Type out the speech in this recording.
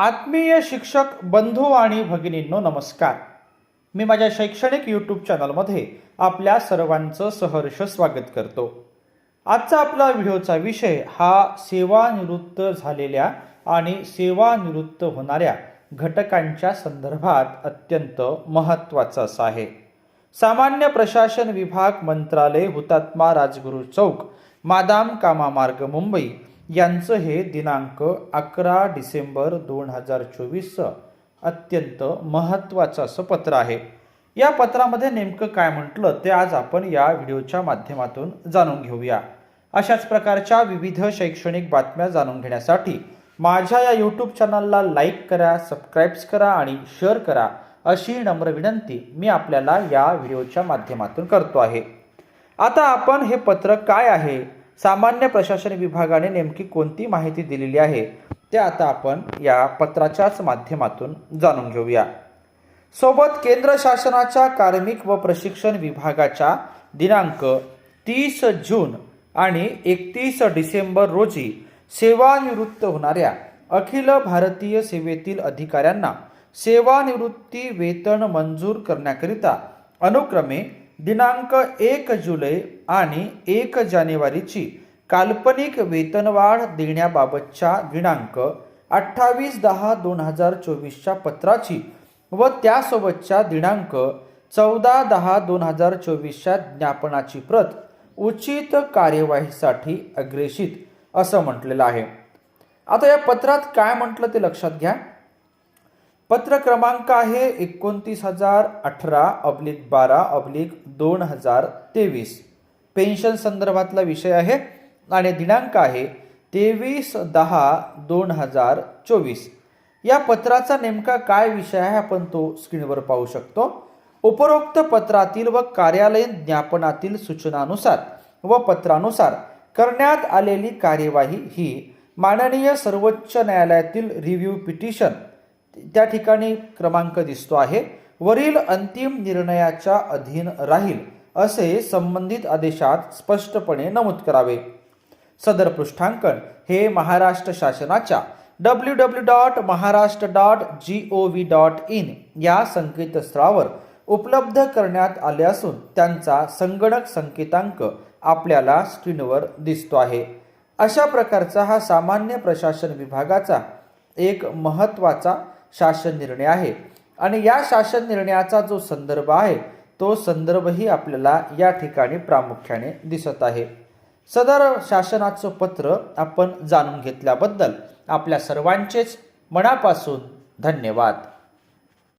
आत्मीय शिक्षक बंधू आणि भगिनींनो नमस्कार. मी माझ्या शैक्षणिक यूट्यूब चॅनलमध्ये आपल्या सर्वांचं सहर्ष स्वागत करतो. आजचा आपला व्हिडिओचा विषय हा सेवानिवृत्त झालेल्या आणि सेवानिवृत्त होणाऱ्या घटकांच्या संदर्भात अत्यंत महत्त्वाचा असा आहे. सामान्य प्रशासन विभाग मंत्रालय हुतात्मा राजगुरू चौक मादाम कामा मार्ग मुंबई यांचं हे दिनांक अकरा डिसेंबर दोन हजार चोवीसचं अत्यंत महत्त्वाचं असं पत्र आहे. या पत्रामध्ये नेमकं काय म्हटलं ते आज आपण या व्हिडिओच्या माध्यमातून जाणून घेऊया. अशाच प्रकारच्या विविध शैक्षणिक बातम्या जाणून घेण्यासाठी माझ्या या यूट्यूब चॅनलला लाईक करा सबस्क्राईब्स करा आणि शेअर करा अशी नम्र विनंती मी आपल्याला या व्हिडिओच्या माध्यमातून करतो आहे. आता आपण हे पत्र काय आहे? सामान्य प्रशासन विभागाने नेमकी कोणती माहिती दिलेली आहे ते आता आपण या पत्राच्याच माध्यमातून जाणून घेऊया. सोबत केंद्र शासनाच्या कार्मिक व प्रशिक्षण विभागाच्या दिनांक तीस जून आणि एकतीस डिसेंबर रोजी सेवानिवृत्त होणाऱ्या अखिल भारतीय सेवेतील अधिकाऱ्यांना सेवानिवृत्ती वेतन मंजूर करण्याकरिता अनुक्रमे दिनांक एक जुलै आणि एक जानेवारीची काल्पनिक वेतनवाढ देण्याबाबतच्या दिनांक अठ्ठावीस दहा दोन हजार चोवीसच्या पत्राची व त्यासोबतच्या दिनांक चौदा दहा दोन हजार चोवीसच्या ज्ञापनाची प्रत उचित कार्यवाहीसाठी अग्रेषित असं म्हटलेलं आहे. आता या पत्रात काय म्हटलं ते लक्षात घ्या. पत्र क्रमांक आहे एकोणतीस हजार अठरा अब्लिक बारा अब्लिक दोन हजार तेवीस. पेन्शन संदर्भातला विषय आहे आणि दिनांक आहे तेवीस दहा दोन हजार चोवीस. या पत्राचा नेमका काय विषय आहे आपण तो स्क्रीनवर पाहू शकतो. उपरोक्त पत्रातील व कार्यालयीन ज्ञापनातील सूचनानुसार व पत्रानुसार करण्यात आलेली कार्यवाही ही माननीय सर्वोच्च न्यायालयातील रिव्ह्यू पिटिशन त्या ठिकाणी क्रमांक दिसतो आहे. वरील अंतिम निर्णयाच्या अधीन राहील असे संबंधित आदेशात स्पष्टपणे नमूद करावे. सदर पृष्ठांकन हे महाराष्ट्र शासनाच्या W W dot Maharashtra dot G O V dot in या संकेतस्थळावर उपलब्ध करण्यात आले असून त्यांचा संगणक संकेतांक आपल्याला स्क्रीनवर दिसतो आहे. अशा प्रकारचा हा सामान्य प्रशासन विभागाचा एक महत्त्वाचा शासन निर्णय आहे. आणि या शासन निर्णयाचा जो संदर्भ आहे तो संदर्भही आपल्याला या ठिकाणी प्रामुख्याने दिसत आहे. सदर शासनाचं पत्र आपण जाणून घेतल्याबद्दल आपल्या सर्वांचेच मनापासून धन्यवाद.